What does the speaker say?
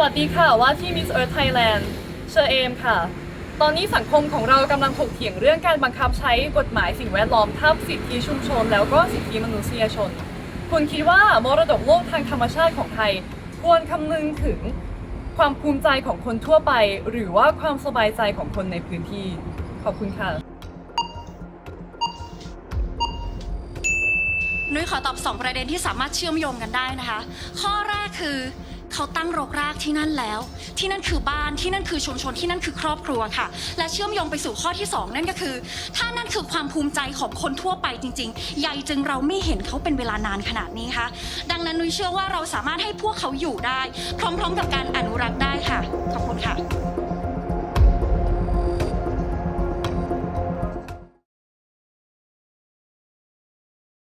วัสดีค่ะว่าที่ Miss Earth Thailand เชอเอมค่ะ ตอนนี้สังคมของเรากำลังถกเถียงเรื่องการบังคับใช้กฎหมายสิ่งแวดล้อมทับสิทธิชุมชน แล้วก็สิทธิมนุษยชน คุณคิดว่ามรดกโลกทางธรรมชาติของไทย ควรคำนึงถึงความภูมิใจของคนทั่วไป หรือว่าความสบายใจของคนในพื้นที่ ขอบคุณค่ะ นุ้ยขอตอบ 2 ประเด็นที่สามารถเชื่อมโยงกันได้นะคะ ข้อแรกคือเขาตั้งรกรากที่นั่นแล้ว ที่นั่นคือบ้านที่นั่นคือชุมชนที่นั่นคือครอบครัวค่ะ และเชื่อมโยงไปสู่ข้อที่ 2 นั่นก็คือ ถ้านั่นคือความภูมิใจของคนทั่วไปจริงๆใหญ่จึงเราไม่เห็นเขาเป็นเวลานานขนาดนี้คะดังนั้นนุ้ยเชื่อว่าเราสามารถให้พวกเขาอยู่ได้ พร้อมๆกับการอนุรักษ์ได้ค่ะขอบคุณค่ะ